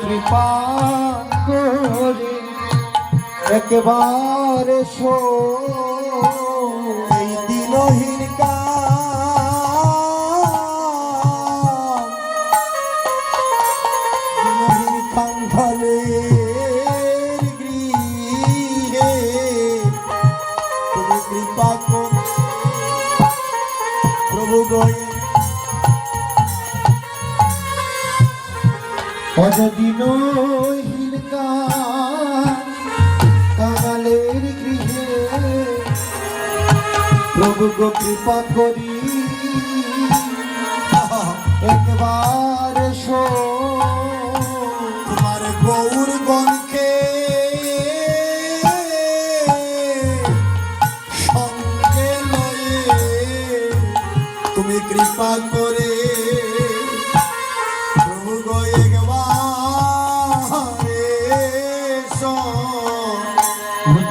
কৃপা করে একবারে শো এই দিনহীন হিলকা কাঙালের গৃহে প্রভু গো কৃপা করি।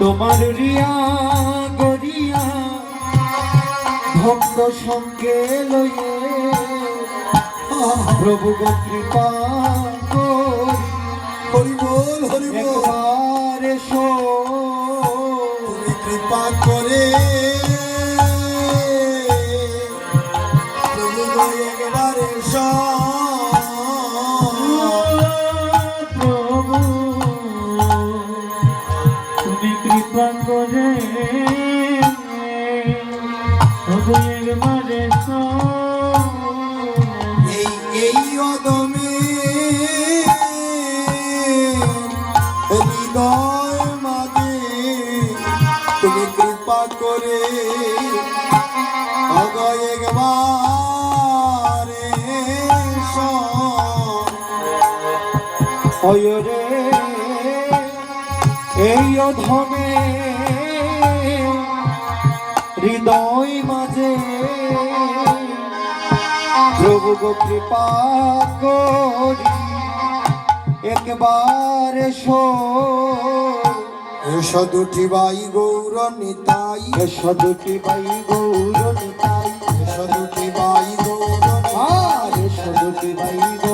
তোমার রিয়া গরিয়া ভক্ত সঙ্গে লইয়ে প্রভু কৃপা করি। হরি একবার এসো এই এই অদমে হৃদয় মাঝে তুমি এই অধমে হৃদয় মাঝে। প্রভু গো কৃপা করি একবার এসো। এসো দুটি বাই গৌর নিতাই। এসো দুটি বাই গৌর নিতাই। এসো দুটি বাই গৌর এসো দুটি বাই গৌর